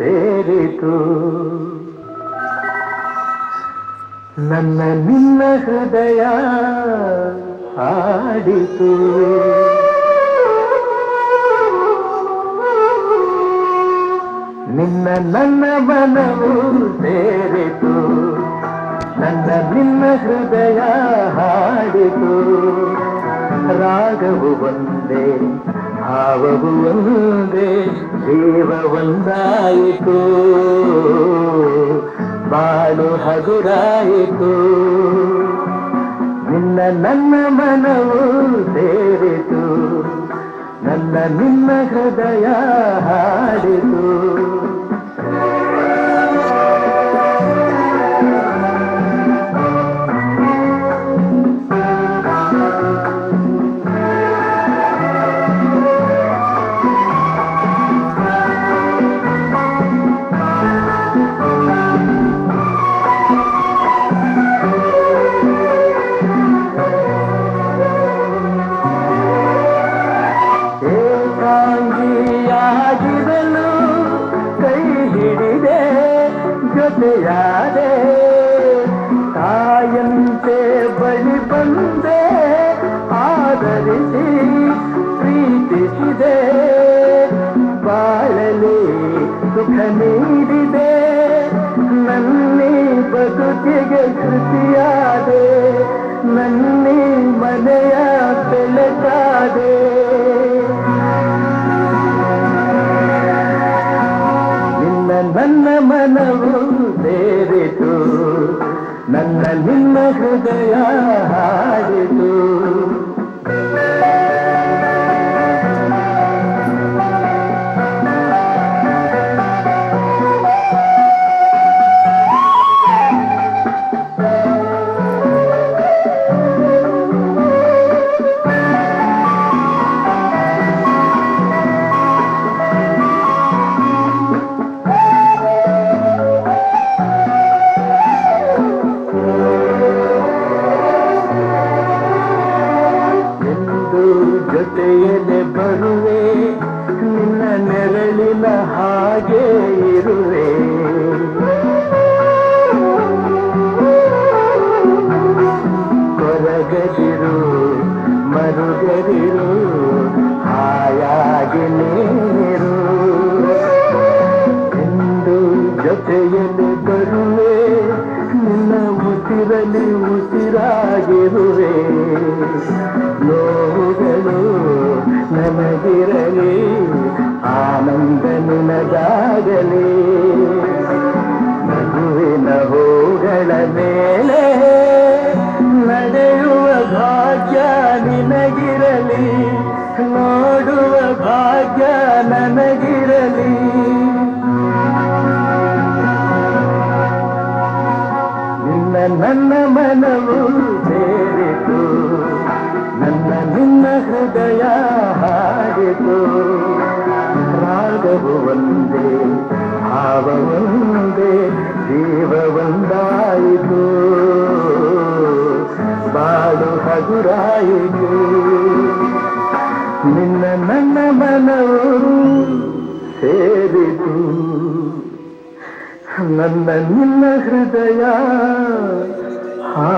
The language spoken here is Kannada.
ಸೇರಿತು. ನನ್ನ ನಿನ್ನ ಹೃದಯ ಹಾಡಿತು. ನಿನ್ನ ನನ್ನ ಮನವು ಸೇರಿತು. ನನ್ನ ನಿನ್ನ ಹೃದಯ ಹಾಡಿತು. ರಾಗವು ಒಂದೇ ಭಾವವು ಒಂದೇ ಜೀವ ಒಂದಾಯಿತು? ಬಾಳು ಹಗುರಾಯಿತು. ನಿನ್ನ ನನ್ನ ಮನವು ಸೇರಿತು. ನನ್ನ ನಿನ್ನ ಹೃದಯ ಹಾಡಿತು. ಜೊತೆಯಾದೆ ತಾಯಂತೆ ಬಳಿ ಬಂದೆ ಆದರಿಸಿ ಪ್ರೀತಿಸಿದೆ ಬಾಳಲಿ ಸುಖ ನೀಡಿದೆ ನನ್ನ ನಿನ್ನ ಹೃದಯ ಹಾಡಿತು ಮರುಗದಿರು ಹಾಯಾಗಿ ನೀರು ಎಂದು ಜೊತೆಯಲ್ಲಿ ಬರುವೆ ನಿನ್ನ ಉಸಿರಲಿ ಉಸಿರಾಗಿರುವೆ. ನೋವುಗಳು ನನಗಿರಲಿ ನಿನ್ನ ಮನವು ಸೇರಿತು. ನನ್ನ ನಿನ್ನ ಹೃದಯ ಹಾಡಿತು. ರಾಗವು ಒಂದೇ, ಭಾವ ಒಂದೇ, ಜೀವ ಒಂದಾಯಿತು. ಬಾಳು ಹಗುರಾಯಿತು. ನಿನ್ನ ನನ್ನ ಮನವು ಸೇರಿತು. ನನ್ನ ನಿನ್ನ ಹೃದಯ ಹಾ